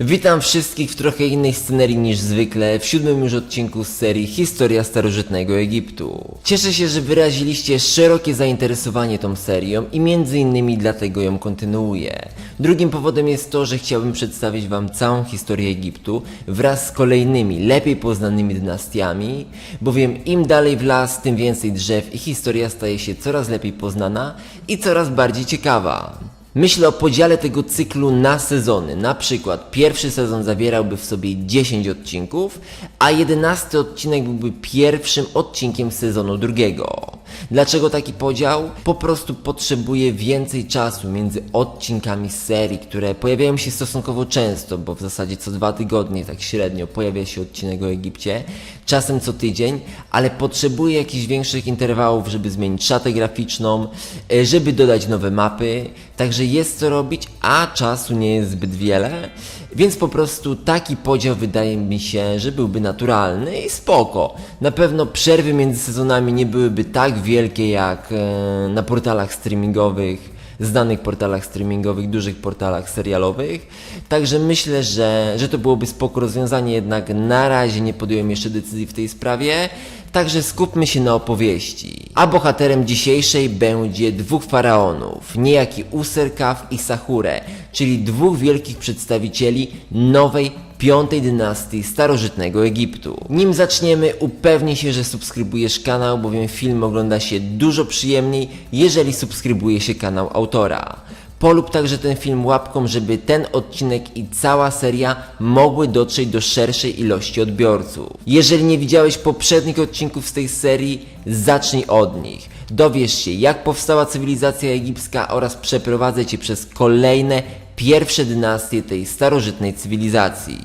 Witam wszystkich w trochę innej scenerii niż zwykle, w siódmym już odcinku z serii Historia starożytnego Egiptu. Cieszę się, że wyraziliście szerokie zainteresowanie tą serią i między innymi dlatego ją kontynuuję. Drugim powodem jest to, że chciałbym przedstawić wam całą historię Egiptu wraz z kolejnymi, lepiej poznanymi dynastiami, bowiem im dalej w las, tym więcej drzew i historia staje się coraz lepiej poznana i coraz bardziej ciekawa. Myślę o podziale tego cyklu na sezony. Na przykład pierwszy sezon zawierałby w sobie 10 odcinków, a 11 odcinek byłby pierwszym odcinkiem sezonu drugiego. Dlaczego taki podział? Po prostu potrzebuję więcej czasu między odcinkami serii, które pojawiają się stosunkowo często, bo w zasadzie co dwa tygodnie tak średnio pojawia się odcinek o Egipcie, czasem co tydzień, ale potrzebuję jakichś większych interwałów, żeby zmienić szatę graficzną, e, żeby dodać nowe mapy, także jest co robić, a czasu nie jest zbyt wiele, więc po prostu taki podział wydaje mi się, że byłby naturalny i spoko. Na pewno przerwy między sezonami nie byłyby tak wielkie jak e, na portalach streamingowych, znanych portalach streamingowych, dużych portalach serialowych. Także myślę, że, że to byłoby spoko rozwiązanie, jednak na razie nie podjąłem jeszcze decyzji w tej sprawie. Także skupmy się na opowieści. A bohaterem dzisiejszej będzie dwóch faraonów, niejaki Userkaf i Sahurę, czyli dwóch wielkich przedstawicieli nowej piątej dynastii starożytnego Egiptu. Nim zaczniemy, upewnij się, że subskrybujesz kanał, bowiem film ogląda się dużo przyjemniej, jeżeli subskrybuje się kanał autora. Polub także ten film łapką, żeby ten odcinek i cała seria mogły dotrzeć do szerszej ilości odbiorców. Jeżeli nie widziałeś poprzednich odcinków z tej serii, zacznij od nich. Dowiesz się, jak powstała cywilizacja egipska oraz przeprowadzę cię przez kolejne pierwsze dynastie tej starożytnej cywilizacji.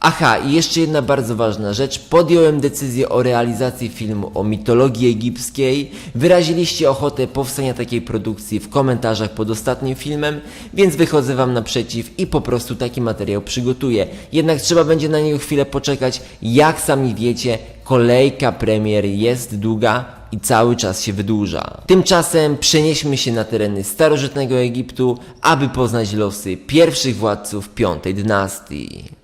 Aha, i jeszcze jedna bardzo ważna rzecz. Podjąłem decyzję o realizacji filmu o mitologii egipskiej. Wyraziliście ochotę powstania takiej produkcji w komentarzach pod ostatnim filmem, więc wychodzę Wam naprzeciw i po prostu taki materiał przygotuję. Jednak trzeba będzie na niego chwilę poczekać. Jak sami wiecie, kolejka premier jest długa i cały czas się wydłuża. Tymczasem przenieśmy się na tereny starożytnego Egiptu, aby poznać losy pierwszych władców piątej dynastii.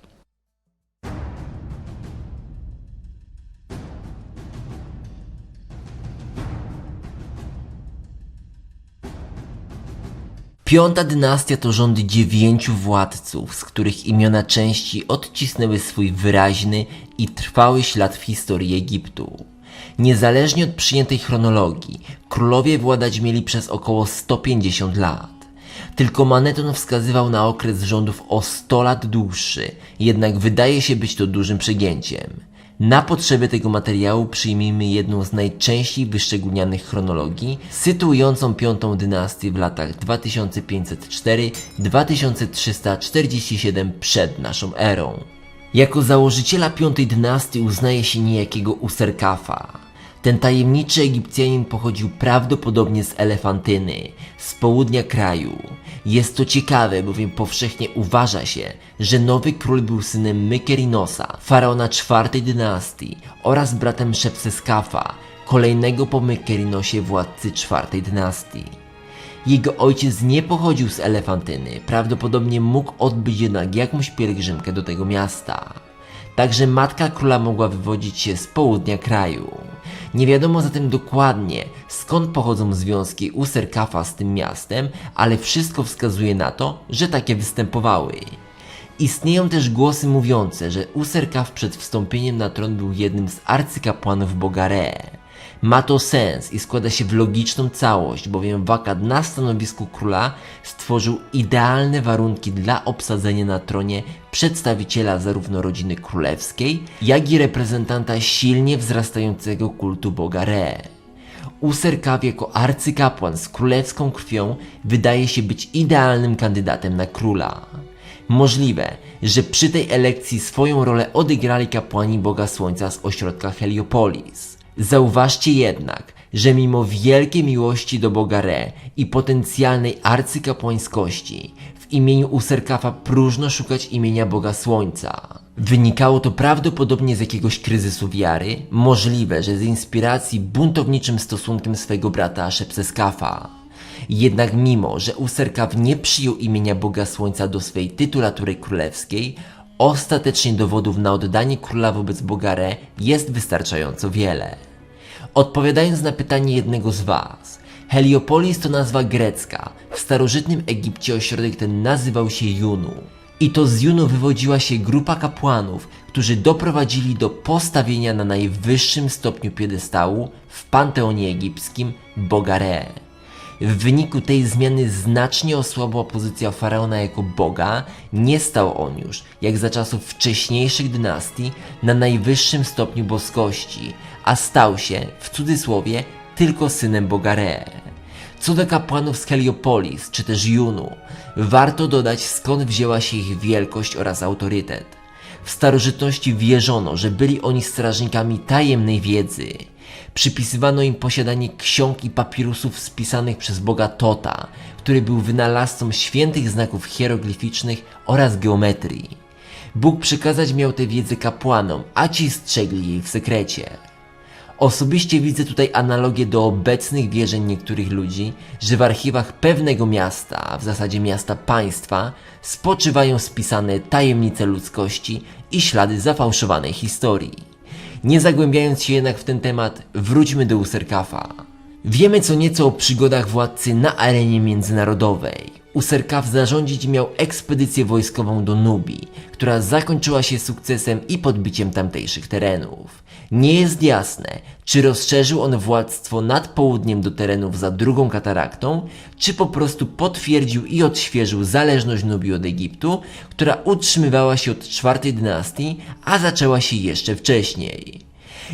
Piąta dynastia to rządy dziewięciu władców, z których imiona części odcisnęły swój wyraźny i trwały ślad w historii Egiptu. Niezależnie od przyjętej chronologii, królowie władać mieli przez około 150 lat. Tylko Maneton wskazywał na okres rządów o 100 lat dłuższy, jednak wydaje się być to dużym przegięciem. Na potrzeby tego materiału przyjmijmy jedną z najczęściej wyszczególnianych chronologii, sytuującą piątą dynastię w latach 2504-2347 przed naszą erą. Jako założyciela piątej dynastii uznaje się niejakiego Userkafa. Ten tajemniczy Egipcjanin pochodził prawdopodobnie z Elefantyny, z południa kraju. Jest to ciekawe, bowiem powszechnie uważa się, że nowy król był synem Mykerinosa, faraona czwartej dynastii oraz bratem Szepseskafa, kolejnego po Mykerinosie władcy czwartej dynastii. Jego ojciec nie pochodził z Elefantyny, prawdopodobnie mógł odbyć jednak jakąś pielgrzymkę do tego miasta. Także matka króla mogła wywodzić się z południa kraju. Nie wiadomo zatem dokładnie skąd pochodzą związki Userkafa z tym miastem, ale wszystko wskazuje na to, że takie występowały. Istnieją też głosy mówiące, że Userkaf przed wstąpieniem na tron był jednym z arcykapłanów boga Re. Ma to sens i składa się w logiczną całość, bowiem Wakad na stanowisku króla stworzył idealne warunki dla obsadzenia na tronie przedstawiciela zarówno rodziny królewskiej, jak i reprezentanta silnie wzrastającego kultu boga Re. Userkaw jako arcykapłan z królewską krwią wydaje się być idealnym kandydatem na króla. Możliwe, że przy tej elekcji swoją rolę odegrali kapłani Boga Słońca z ośrodka Heliopolis. Zauważcie jednak, że mimo wielkiej miłości do Boga Re i potencjalnej arcykapłańskości, w imieniu Userkafa próżno szukać imienia Boga Słońca. Wynikało to prawdopodobnie z jakiegoś kryzysu wiary, możliwe, że z inspiracji buntowniczym stosunkiem swego brata Szepseskafa. Jednak mimo, że Userkaw nie przyjął imienia Boga Słońca do swej tytulatury królewskiej, ostatecznie dowodów na oddanie króla wobec Boga Re jest wystarczająco wiele. Odpowiadając na pytanie jednego z Was, Heliopolis to nazwa grecka. W starożytnym Egipcie ośrodek ten nazywał się Junu. I to z Junu wywodziła się grupa kapłanów, którzy doprowadzili do postawienia na najwyższym stopniu piedestału w panteonie egipskim Boga Re. W wyniku tej zmiany znacznie osłabła pozycja faraona jako boga, nie stał on już, jak za czasów wcześniejszych dynastii, na najwyższym stopniu boskości, a stał się, w cudzysłowie, tylko synem boga Re. Co do kapłanów z Heliopolis, czy też Junu, warto dodać skąd wzięła się ich wielkość oraz autorytet. W starożytności wierzono, że byli oni strażnikami tajemnej wiedzy. Przypisywano im posiadanie ksiąg i papirusów spisanych przez boga Tota, który był wynalazcą świętych znaków hieroglificznych oraz geometrii. Bóg przekazać miał tę wiedzę kapłanom, a ci strzegli jej w sekrecie. Osobiście widzę tutaj analogię do obecnych wierzeń niektórych ludzi, że w archiwach pewnego miasta, w zasadzie miasta państwa, spoczywają spisane tajemnice ludzkości i ślady zafałszowanej historii. Nie zagłębiając się jednak w ten temat, wróćmy do Userkafa. Wiemy co nieco o przygodach władcy na arenie międzynarodowej. Userkaf zarządzić miał ekspedycję wojskową do Nubii, która zakończyła się sukcesem i podbiciem tamtejszych terenów. Nie jest jasne, czy rozszerzył on władztwo nad południem do terenów za drugą kataraktą, czy po prostu potwierdził i odświeżył zależność Nubii od Egiptu, która utrzymywała się od czwartej dynastii, a zaczęła się jeszcze wcześniej.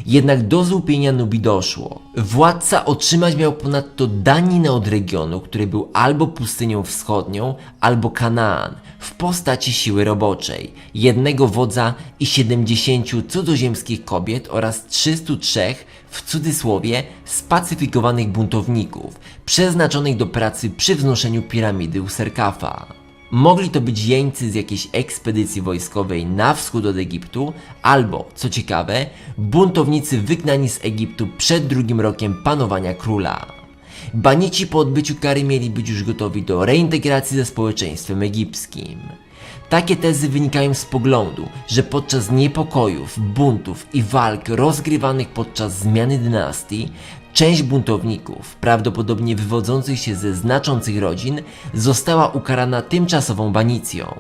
Jednak do złupienia Nubii doszło. Władca otrzymać miał ponadto daninę od regionu, który był albo pustynią wschodnią, albo Kanaan, w postaci siły roboczej, jednego wodza i 70 cudzoziemskich kobiet oraz 303 w cudzysłowie spacyfikowanych buntowników, przeznaczonych do pracy przy wznoszeniu piramidy Userkafa. Mogli to być jeńcy z jakiejś ekspedycji wojskowej na wschód od Egiptu, albo, co ciekawe, buntownicy wygnani z Egiptu przed drugim rokiem panowania króla. Banici po odbyciu kary mieli być już gotowi do reintegracji ze społeczeństwem egipskim. Takie tezy wynikają z poglądu, że podczas niepokojów, buntów i walk rozgrywanych podczas zmiany dynastii, część buntowników, prawdopodobnie wywodzących się ze znaczących rodzin, została ukarana tymczasową banicją.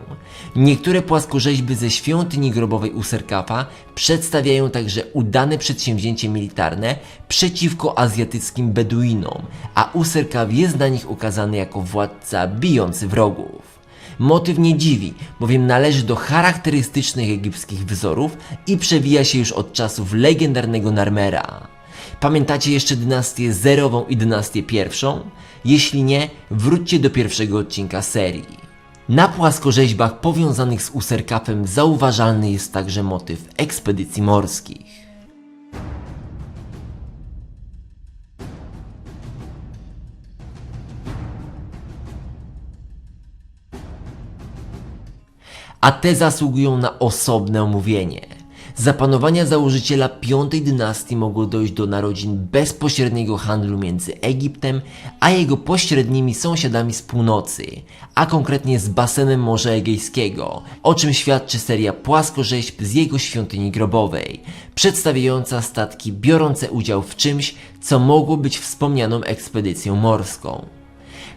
Niektóre płaskorzeźby ze świątyni grobowej Userkafa przedstawiają także udane przedsięwzięcie militarne przeciwko azjatyckim Beduinom, a Userkaf jest na nich ukazany jako władca bijący wrogów. Motyw nie dziwi, bowiem należy do charakterystycznych egipskich wzorów i przewija się już od czasów legendarnego Narmera. Pamiętacie jeszcze dynastię zerową i dynastię pierwszą? Jeśli nie, wróćcie do pierwszego odcinka serii. Na płaskorzeźbach powiązanych z Userkafem zauważalny jest także motyw ekspedycji morskich. a te zasługują na osobne omówienie. Za panowania założyciela piątej dynastii mogło dojść do narodzin bezpośredniego handlu między Egiptem a jego pośrednimi sąsiadami z północy, a konkretnie z basenem Morza Egejskiego, o czym świadczy seria płaskorzeźb z jego świątyni grobowej, przedstawiająca statki biorące udział w czymś, co mogło być wspomnianą ekspedycją morską.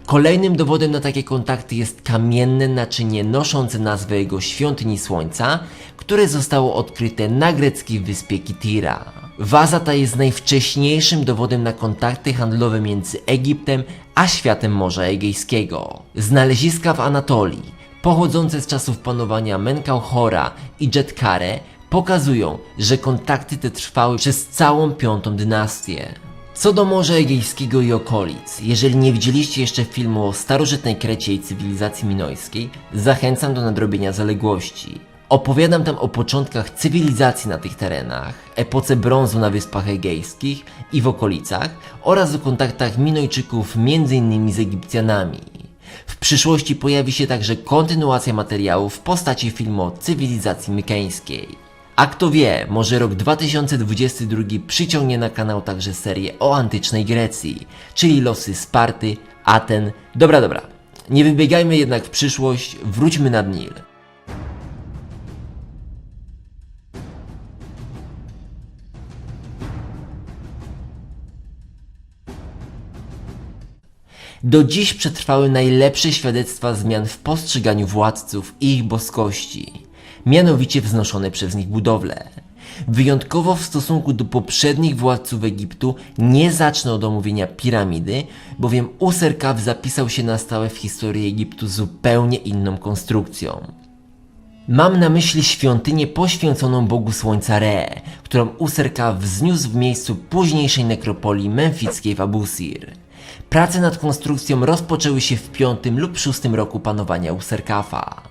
Kolejnym dowodem na takie kontakty jest kamienne naczynie noszące nazwę jego świątyni słońca, które zostało odkryte na greckiej wyspie Kitira. Waza ta jest najwcześniejszym dowodem na kontakty handlowe między Egiptem a światem Morza Egejskiego. Znaleziska w Anatolii, pochodzące z czasów panowania Menkauhora i Dżetkare, pokazują, że kontakty te trwały przez całą piątą dynastię. Co do Morza Egejskiego i okolic, jeżeli nie widzieliście jeszcze filmu o starożytnej Krecie i cywilizacji minojskiej, zachęcam do nadrobienia zaległości. Opowiadam tam o początkach cywilizacji na tych terenach, epoce brązu na Wyspach Egejskich i w okolicach oraz o kontaktach Minojczyków m.in. z Egipcjanami. W przyszłości pojawi się także kontynuacja materiału w postaci filmu o cywilizacji mykeńskiej. A kto wie, może rok 2022 przyciągnie na kanał także serię o antycznej Grecji, czyli losy Sparty, Aten. Dobra, dobra. Nie wybiegajmy jednak w przyszłość, wróćmy nad Nil. Do dziś przetrwały najlepsze świadectwa zmian w postrzeganiu władców i ich boskości, mianowicie wznoszone przez nich budowle. Wyjątkowo w stosunku do poprzednich władców Egiptu nie zacznę od omówienia piramidy, bowiem Userkaf zapisał się na stałe w historii Egiptu zupełnie inną konstrukcją. Mam na myśli świątynię poświęconą Bogu Słońca Re, którą Userka wzniósł w miejscu późniejszej nekropolii memfickiej w Abusir. Prace nad konstrukcją rozpoczęły się w V lub VI roku panowania Userkafa.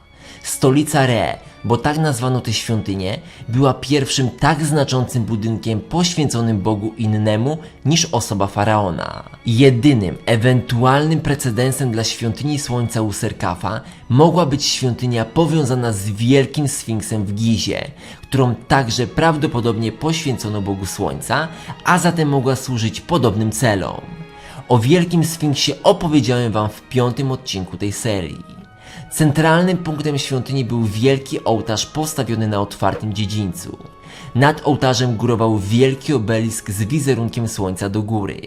Stolica Re, bo tak nazwano tę świątynię, była pierwszym tak znaczącym budynkiem poświęconym Bogu innemu niż osoba faraona. Jedynym ewentualnym precedensem dla świątyni Słońca Userkafa mogła być świątynia powiązana z wielkim sfinksem w Gizie, którą także prawdopodobnie poświęcono Bogu Słońca, a zatem mogła służyć podobnym celom. O Wielkim Sfinksie opowiedziałem Wam w piątym odcinku tej serii. Centralnym punktem świątyni był wielki ołtarz postawiony na otwartym dziedzińcu. Nad ołtarzem górował wielki obelisk z wizerunkiem słońca do góry.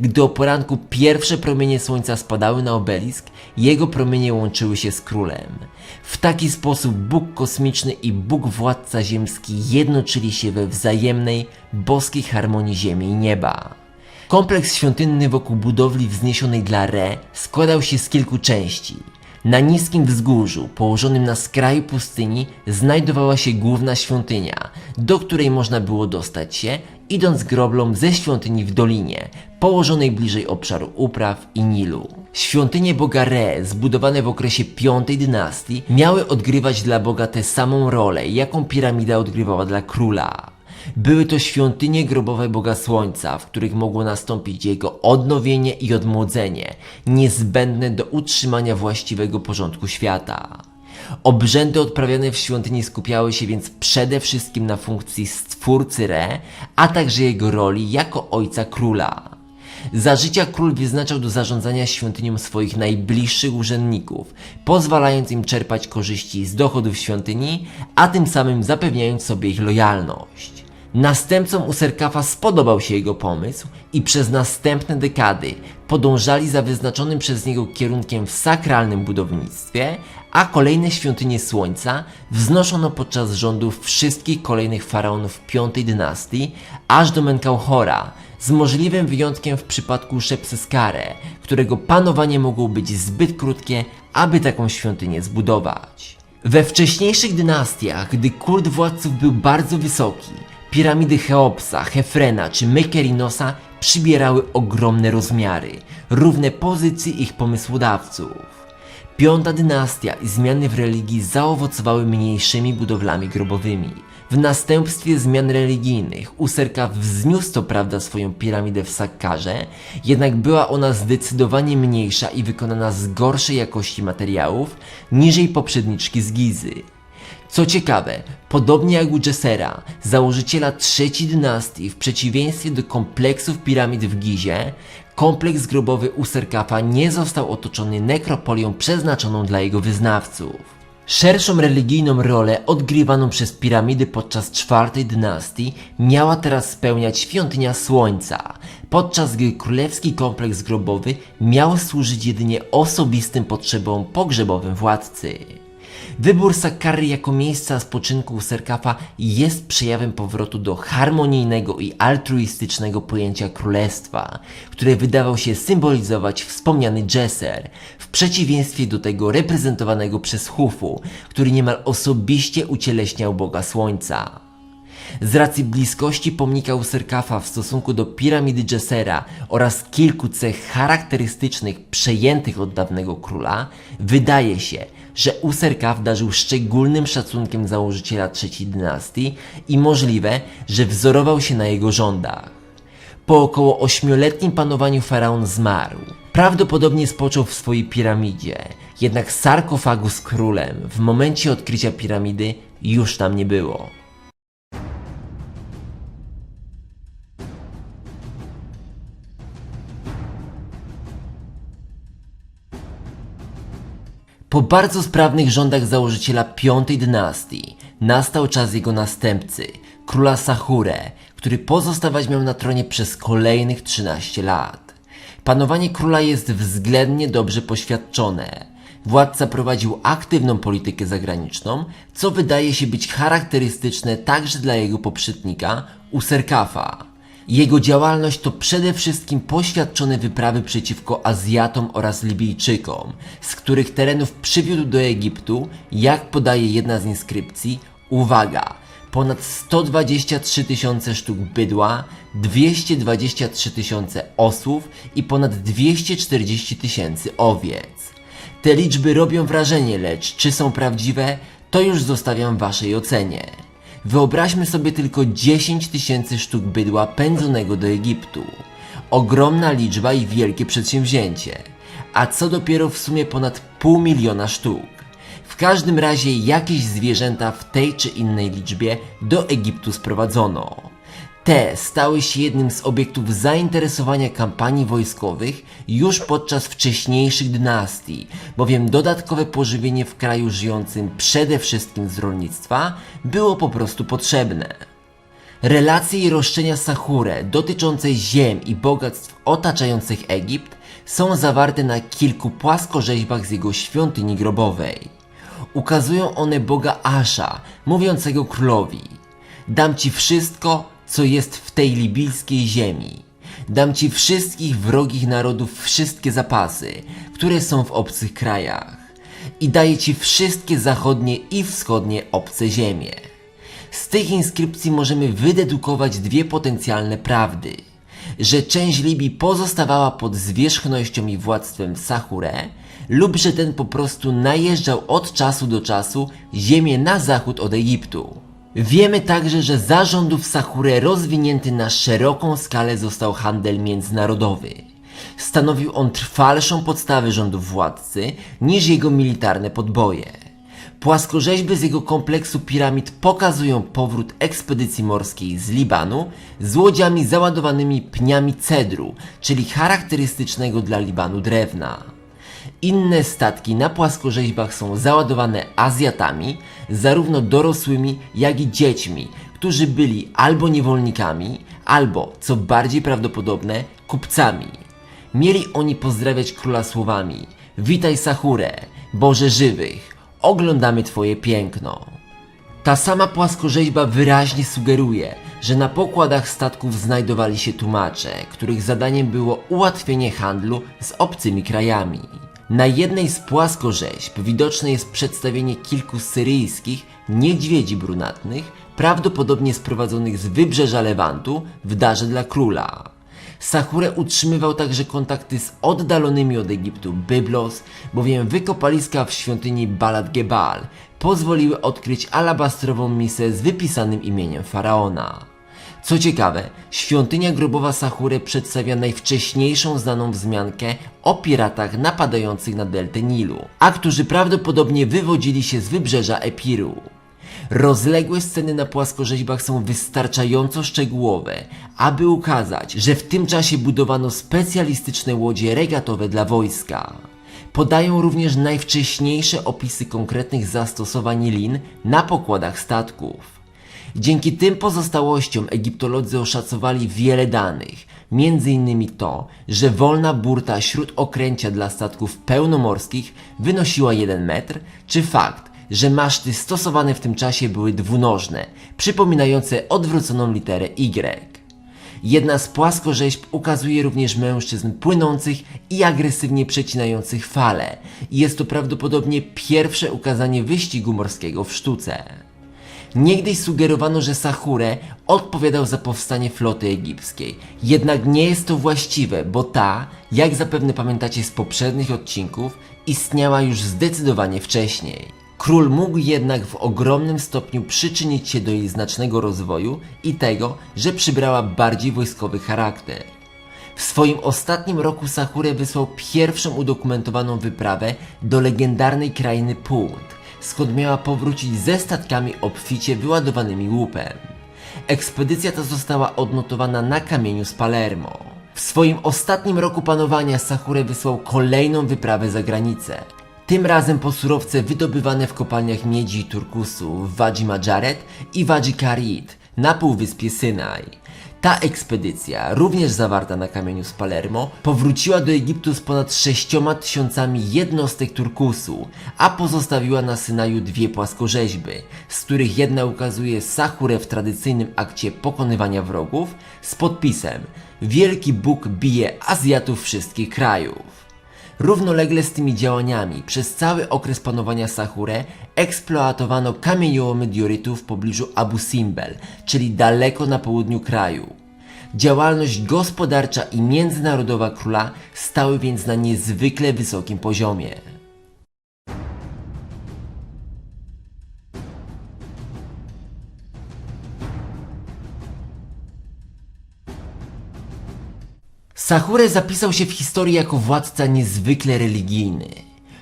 Gdy o poranku pierwsze promienie słońca spadały na obelisk, jego promienie łączyły się z królem. W taki sposób Bóg kosmiczny i Bóg władca ziemski jednoczyli się we wzajemnej, boskiej harmonii ziemi i nieba. Kompleks świątynny wokół budowli wzniesionej dla Re składał się z kilku części. Na niskim wzgórzu, położonym na skraju pustyni, znajdowała się główna świątynia, do której można było dostać się, idąc groblą ze świątyni w dolinie, położonej bliżej obszaru upraw i Nilu. Świątynie boga Re, zbudowane w okresie V dynastii, miały odgrywać dla boga tę samą rolę, jaką piramida odgrywała dla króla. Były to świątynie grobowe Boga Słońca, w których mogło nastąpić jego odnowienie i odmłodzenie, niezbędne do utrzymania właściwego porządku świata. Obrzędy odprawiane w świątyni skupiały się więc przede wszystkim na funkcji stwórcy Re, a także jego roli jako ojca króla. Za życia król wyznaczał do zarządzania świątynią swoich najbliższych urzędników, pozwalając im czerpać korzyści z dochodów świątyni, a tym samym zapewniając sobie ich lojalność. Następcom Userkafa spodobał się jego pomysł i przez następne dekady podążali za wyznaczonym przez niego kierunkiem w sakralnym budownictwie, a kolejne świątynie Słońca wznoszono podczas rządów wszystkich kolejnych faraonów V dynastii, aż do Menkauhora, z możliwym wyjątkiem w przypadku Szepseskare, którego panowanie mogło być zbyt krótkie, aby taką świątynię zbudować. We wcześniejszych dynastiach, gdy kult władców był bardzo wysoki, piramidy Cheopsa, Hefrena czy Mykerinosa przybierały ogromne rozmiary, równe pozycji ich pomysłodawców. Piąta dynastia i zmiany w religii zaowocowały mniejszymi budowlami grobowymi. W następstwie zmian religijnych Userka wzniósł to prawda swoją piramidę w Sakkarze, jednak była ona zdecydowanie mniejsza i wykonana z gorszej jakości materiałów niż jej poprzedniczki z Gizy. Co ciekawe, podobnie jak u Jessera, założyciela trzeciej dynastii, w przeciwieństwie do kompleksów piramid w Gizie, kompleks grobowy Userkafa nie został otoczony nekropolią przeznaczoną dla jego wyznawców. Szerszą religijną rolę odgrywaną przez piramidy podczas czwartej dynastii miała teraz spełniać świątynia Słońca, podczas gdy królewski kompleks grobowy miał służyć jedynie osobistym potrzebom pogrzebowym władcy. Wybór Sakkary jako miejsca spoczynku Userkafa jest przejawem powrotu do harmonijnego i altruistycznego pojęcia królestwa, które wydawał się symbolizować wspomniany Jesser, w przeciwieństwie do tego reprezentowanego przez Hufu, który niemal osobiście ucieleśniał Boga Słońca. Z racji bliskości pomnika Userkafa w stosunku do piramidy Jessera oraz kilku cech charakterystycznych przejętych od dawnego króla, wydaje się, że Userkaf darzył szczególnym szacunkiem założyciela trzeciej dynastii i możliwe, że wzorował się na jego rządach. Po około ośmioletnim panowaniu faraon zmarł. Prawdopodobnie spoczął w swojej piramidzie, jednak sarkofagu z królem w momencie odkrycia piramidy już tam nie było. Po bardzo sprawnych rządach założyciela piątej dynastii nastał czas jego następcy, króla Sachure, który pozostawać miał na tronie przez kolejnych 13 lat. Panowanie króla jest względnie dobrze poświadczone. Władca prowadził aktywną politykę zagraniczną, co wydaje się być charakterystyczne także dla jego poprzednika Userkafa. Jego działalność to przede wszystkim poświadczone wyprawy przeciwko Azjatom oraz Libijczykom, z których terenów przywiódł do Egiptu, jak podaje jedna z inskrypcji, uwaga, ponad 123 tysiące sztuk bydła, 223 tysiące osłów i ponad 240 tysięcy owiec. Te liczby robią wrażenie, lecz czy są prawdziwe, to już zostawiam waszej ocenie. Wyobraźmy sobie tylko 10 tysięcy sztuk bydła pędzonego do Egiptu. Ogromna liczba i wielkie przedsięwzięcie. A co dopiero w sumie ponad pół miliona sztuk. W każdym razie jakieś zwierzęta w tej czy innej liczbie do Egiptu sprowadzono. Te stały się jednym z obiektów zainteresowania kampanii wojskowych już podczas wcześniejszych dynastii, bowiem dodatkowe pożywienie w kraju żyjącym przede wszystkim z rolnictwa było po prostu potrzebne. Relacje i roszczenia Sachure dotyczące ziem i bogactw otaczających Egipt są zawarte na kilku płaskorzeźbach z jego świątyni grobowej. Ukazują one boga Asza, mówiącego królowi: Dam ci wszystko, co jest w tej libijskiej ziemi. Dam ci wszystkich wrogich narodów wszystkie zapasy, które są w obcych krajach. I daję ci wszystkie zachodnie i wschodnie obce ziemie. Z tych inskrypcji możemy wydedukować dwie potencjalne prawdy. Że część Libii pozostawała pod zwierzchnością i władztwem Sachure, lub że ten po prostu najeżdżał od czasu do czasu ziemię na zachód od Egiptu. Wiemy także, że za rządów Sachure rozwinięty na szeroką skalę został handel międzynarodowy. Stanowił on trwalszą podstawę rządów władcy niż jego militarne podboje. Płaskorzeźby z jego kompleksu piramid pokazują powrót ekspedycji morskiej z Libanu z łodziami załadowanymi pniami cedru, czyli charakterystycznego dla Libanu drewna. Inne statki na płaskorzeźbach są załadowane Azjatami, zarówno dorosłymi, jak i dziećmi, którzy byli albo niewolnikami, albo, co bardziej prawdopodobne, kupcami. Mieli oni pozdrawiać króla słowami: Witaj Sachure, Boże żywych, oglądamy Twoje piękno. Ta sama płaskorzeźba wyraźnie sugeruje, że na pokładach statków znajdowali się tłumacze, których zadaniem było ułatwienie handlu z obcymi krajami. Na jednej z płaskorzeźb widoczne jest przedstawienie kilku syryjskich niedźwiedzi brunatnych, prawdopodobnie sprowadzonych z wybrzeża Lewantu w darze dla króla. Sachure utrzymywał także kontakty z oddalonymi od Egiptu Byblos, bowiem wykopaliska w świątyni Balad Gebal pozwoliły odkryć alabastrową misę z wypisanym imieniem faraona. Co ciekawe, świątynia grobowa Sachure przedstawia najwcześniejszą znaną wzmiankę o piratach napadających na deltę Nilu, a którzy prawdopodobnie wywodzili się z wybrzeża Epiru. Rozległe sceny na płaskorzeźbach są wystarczająco szczegółowe, aby ukazać, że w tym czasie budowano specjalistyczne łodzie regatowe dla wojska. Podają również najwcześniejsze opisy konkretnych zastosowań lin na pokładach statków. Dzięki tym pozostałościom egiptolodzy oszacowali wiele danych, m.in. to, że wolna burta śródokręcia dla statków pełnomorskich wynosiła 1 metr, czy fakt, że maszty stosowane w tym czasie były dwunożne, przypominające odwróconą literę Y. Jedna z płaskorzeźb ukazuje również mężczyzn płynących i agresywnie przecinających fale jest to prawdopodobnie pierwsze ukazanie wyścigu morskiego w sztuce. Niegdyś sugerowano, że Sachure odpowiadał za powstanie floty egipskiej. Jednak nie jest to właściwe, bo ta, jak zapewne pamiętacie z poprzednich odcinków, istniała już zdecydowanie wcześniej. Król mógł jednak w ogromnym stopniu przyczynić się do jej znacznego rozwoju i tego, że przybrała bardziej wojskowy charakter. W swoim ostatnim roku Sachure wysłał pierwszą udokumentowaną wyprawę do legendarnej krainy Punt, skąd miała powrócić ze statkami obficie wyładowanymi łupem. Ekspedycja ta została odnotowana na kamieniu z Palermo. W swoim ostatnim roku panowania Sachure wysłał kolejną wyprawę za granicę. Tym razem po surowce wydobywane w kopalniach miedzi i turkusu w Wadzi Majaret i Wadzi Karit na półwyspie Synaj. Ta ekspedycja, również zawarta na kamieniu z Palermo, powróciła do Egiptu z ponad 6 tysiącami jednostek turkusu, a pozostawiła na Synaju dwie płaskorzeźby, z których jedna ukazuje Sachurę w tradycyjnym akcie pokonywania wrogów z podpisem Wielki Bóg bije Azjatów wszystkich krajów. Równolegle z tymi działaniami przez cały okres panowania Sachure eksploatowano kamieniołomy diorytów w pobliżu Abu Simbel, czyli daleko na południu kraju. Działalność gospodarcza i międzynarodowa króla stały więc na niezwykle wysokim poziomie. Sachure zapisał się w historii jako władca niezwykle religijny.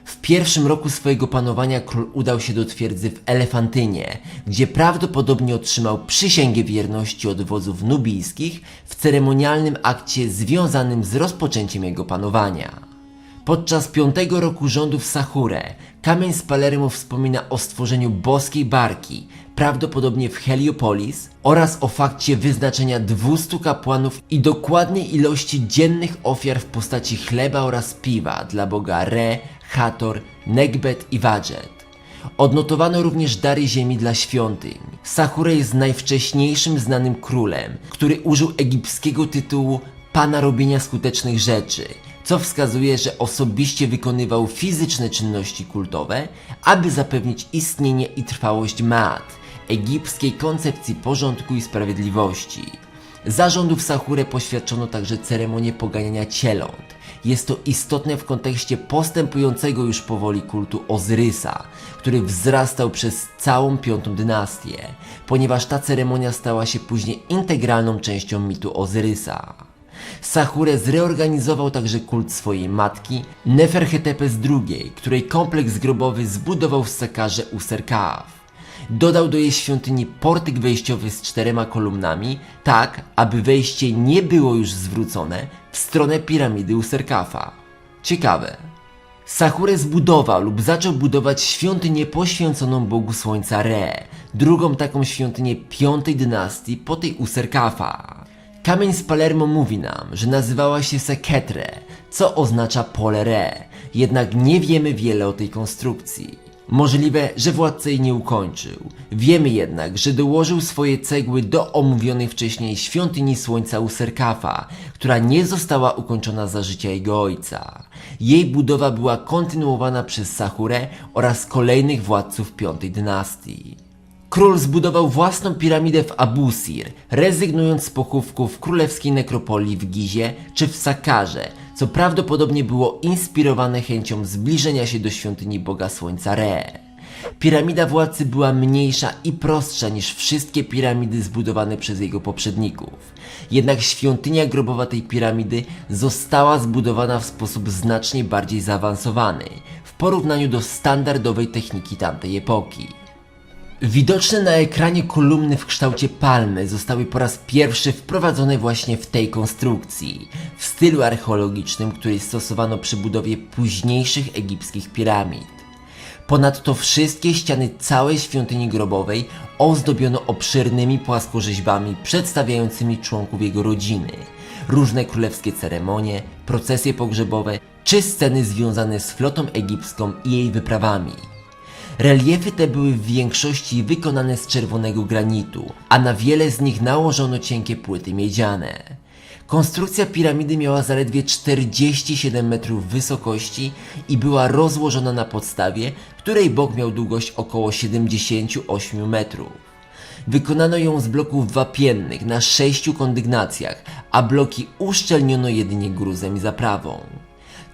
W pierwszym roku swojego panowania król udał się do twierdzy w Elefantynie, gdzie prawdopodobnie otrzymał przysięgę wierności od wodzów nubijskich w ceremonialnym akcie związanym z rozpoczęciem jego panowania. Podczas piątego roku rządów Sachure, kamień z Palermo wspomina o stworzeniu boskiej barki, prawdopodobnie w Heliopolis, oraz o fakcie wyznaczenia 200 kapłanów i dokładnej ilości dziennych ofiar w postaci chleba oraz piwa dla boga Re, Hator, Negbet i Wadżet. Odnotowano również dary ziemi dla świątyń. Sachure jest najwcześniejszym znanym królem, który użył egipskiego tytułu pana robienia skutecznych rzeczy, co wskazuje, że osobiście wykonywał fizyczne czynności kultowe, aby zapewnić istnienie i trwałość Maat, egipskiej koncepcji porządku i sprawiedliwości. Zarządów Sachure poświadczono także ceremonię poganiania cieląt. Jest to istotne w kontekście postępującego już powoli kultu Ozyrysa, który wzrastał przez całą piątą dynastię, ponieważ ta ceremonia stała się później integralną częścią mitu Ozyrysa. Sachure zreorganizował także kult swojej matki, Neferhetepes II, której kompleks grobowy zbudował w Sakarze Userkaf. Dodał do jej świątyni portyk wejściowy z czterema kolumnami, tak aby wejście nie było już zwrócone w stronę piramidy Userkafa. Ciekawe. Sachure zbudował lub zaczął budować świątynię poświęconą Bogu Słońca Re, drugą taką świątynię piątej dynastii po tej Userkafa. Kamień z Palermo mówi nam, że nazywała się Seketre, co oznacza pole Re, jednak nie wiemy wiele o tej konstrukcji. Możliwe, że władca jej nie ukończył. Wiemy jednak, że dołożył swoje cegły do omówionej wcześniej świątyni Słońca Userkafa, która nie została ukończona za życia jego ojca. Jej budowa była kontynuowana przez Sachure oraz kolejnych władców piątej dynastii. Król zbudował własną piramidę w Abusir, rezygnując z pochówków w królewskiej nekropolii w Gizie czy w Sakarze, co prawdopodobnie było inspirowane chęcią zbliżenia się do świątyni Boga Słońca Re. Piramida władcy była mniejsza i prostsza niż wszystkie piramidy zbudowane przez jego poprzedników. Jednak świątynia grobowa tej piramidy została zbudowana w sposób znacznie bardziej zaawansowany w porównaniu do standardowej techniki tamtej epoki. Widoczne na ekranie kolumny w kształcie palmy zostały po raz pierwszy wprowadzone właśnie w tej konstrukcji, w stylu archeologicznym, który stosowano przy budowie późniejszych egipskich piramid. Ponadto wszystkie ściany całej świątyni grobowej ozdobiono obszernymi płaskorzeźbami przedstawiającymi członków jego rodziny, różne królewskie ceremonie, procesje pogrzebowe czy sceny związane z flotą egipską i jej wyprawami. Reliefy te były w większości wykonane z czerwonego granitu, a na wiele z nich nałożono cienkie płyty miedziane. Konstrukcja piramidy miała zaledwie 47 metrów wysokości i była rozłożona na podstawie, której bok miał długość około 78 metrów. Wykonano ją z bloków wapiennych na sześciu kondygnacjach, a bloki uszczelniono jedynie gruzem i zaprawą.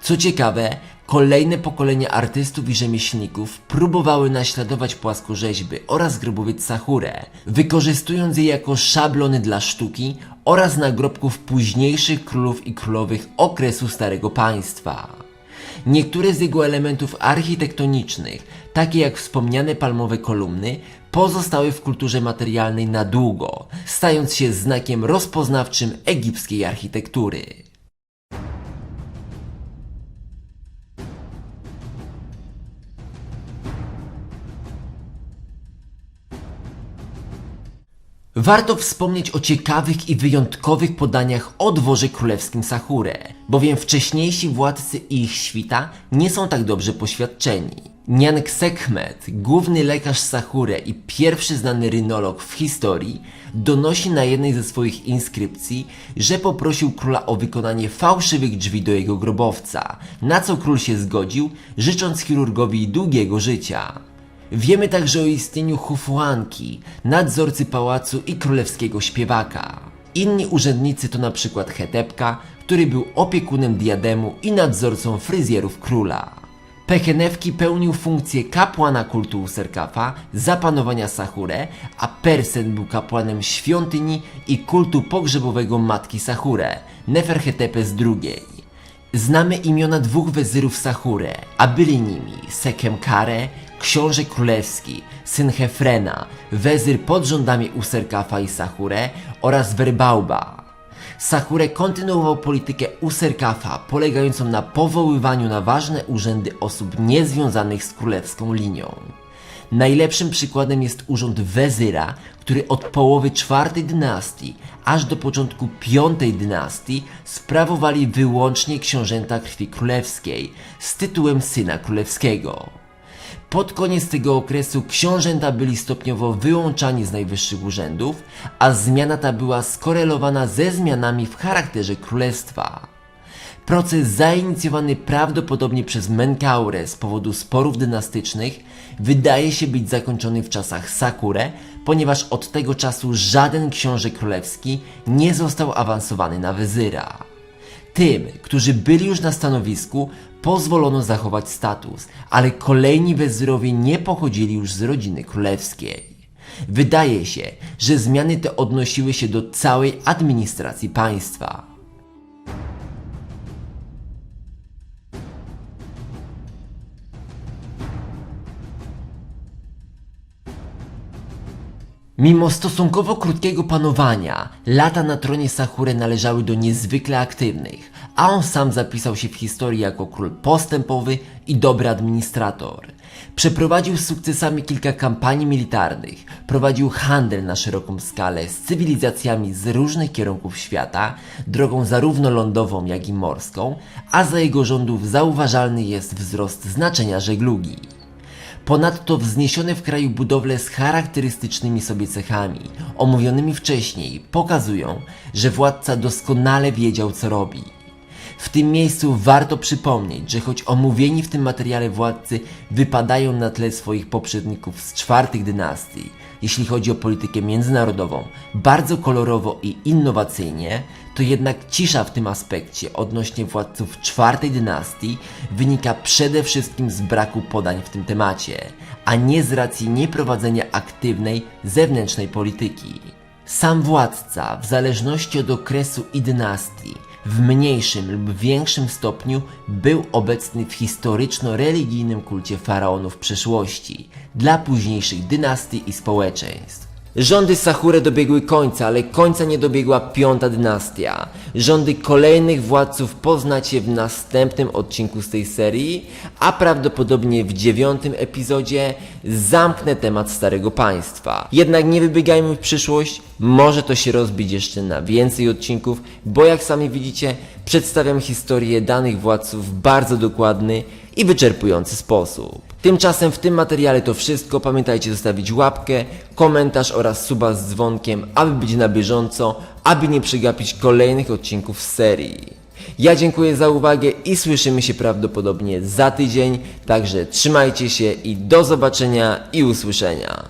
Co ciekawe, kolejne pokolenia artystów i rzemieślników próbowały naśladować płaskorzeźby oraz grobowiec Sachure, wykorzystując je jako szablony dla sztuki oraz nagrobków późniejszych królów i królowych okresu Starego Państwa. Niektóre z jego elementów architektonicznych, takie jak wspomniane palmowe kolumny, pozostały w kulturze materialnej na długo, stając się znakiem rozpoznawczym egipskiej architektury. Warto wspomnieć o ciekawych i wyjątkowych podaniach o dworze królewskim Sakure, bowiem wcześniejsi władcy i ich świta nie są tak dobrze poświadczeni. Nyanek Sekhmet, główny lekarz Sakure i pierwszy znany rynolog w historii, donosi na jednej ze swoich inskrypcji, że poprosił króla o wykonanie fałszywych drzwi do jego grobowca, na co król się zgodził, życząc chirurgowi długiego życia. Wiemy także o istnieniu Hufuanki, nadzorcy pałacu i królewskiego śpiewaka. Inni urzędnicy to na przykład Hetepka, który był opiekunem diademu i nadzorcą fryzjerów króla. Pekenewki pełnił funkcję kapłana kultu Userkafa za panowania Sahure, a Persen był kapłanem świątyni i kultu pogrzebowego matki Sahure, Neferhetepes II. Znamy imiona dwóch wezyrów Sahure, a byli nimi Sekemkare, książę królewski, syn Hefrena, wezyr pod rządami Userkafa i Sahure oraz Werbauba. Sakure kontynuował politykę Userkafa, polegającą na powoływaniu na ważne urzędy osób niezwiązanych z królewską linią. Najlepszym przykładem jest urząd wezyra, który od połowy czwartej dynastii aż do początku piątej dynastii sprawowali wyłącznie książęta krwi królewskiej z tytułem syna królewskiego. Pod koniec tego okresu książęta byli stopniowo wyłączani z najwyższych urzędów, a zmiana ta była skorelowana ze zmianami w charakterze królestwa. Proces zainicjowany prawdopodobnie przez Menkaure z powodu sporów dynastycznych wydaje się być zakończony w czasach Sakure, ponieważ od tego czasu żaden książę królewski nie został awansowany na wezyra. Tym, którzy byli już na stanowisku, pozwolono zachować status, ale kolejni wezyrowie nie pochodzili już z rodziny królewskiej. Wydaje się, że zmiany te odnosiły się do całej administracji państwa. Mimo stosunkowo krótkiego panowania, lata na tronie Sakure należały do niezwykle aktywnych, a on sam zapisał się w historii jako król postępowy i dobry administrator. Przeprowadził z sukcesami kilka kampanii militarnych, prowadził handel na szeroką skalę z cywilizacjami z różnych kierunków świata, drogą zarówno lądową, jak i morską, a za jego rządów zauważalny jest wzrost znaczenia żeglugi. Ponadto wzniesione w kraju budowle z charakterystycznymi sobie cechami, omówionymi wcześniej, pokazują, że władca doskonale wiedział co robi. W tym miejscu warto przypomnieć, że choć omówieni w tym materiale władcy wypadają na tle swoich poprzedników z czwartych dynastii, jeśli chodzi o politykę międzynarodową, bardzo kolorowo i innowacyjnie, to jednak cisza w tym aspekcie odnośnie władców czwartej dynastii wynika przede wszystkim z braku podań w tym temacie, a nie z racji nieprowadzenia aktywnej zewnętrznej polityki. Sam władca, w zależności od okresu i dynastii, w mniejszym lub większym stopniu był obecny w historyczno-religijnym kulcie faraonów przeszłości dla późniejszych dynastii i społeczeństw. Rządy Sahure dobiegły końca, ale końca nie dobiegła piąta dynastia. Rządy kolejnych władców poznacie w następnym odcinku z tej serii, a prawdopodobnie w dziewiątym epizodzie zamknę temat Starego Państwa. Jednak nie wybiegajmy w przyszłość, może to się rozbić jeszcze na więcej odcinków, bo jak sami widzicie, przedstawiam historię danych władców w bardzo dokładny i wyczerpujący sposób. Tymczasem w tym materiale to wszystko. Pamiętajcie zostawić łapkę, komentarz oraz suba z dzwonkiem, aby być na bieżąco, aby nie przegapić kolejnych odcinków z serii. Ja dziękuję za uwagę i słyszymy się prawdopodobnie za tydzień, także trzymajcie się i do zobaczenia i usłyszenia.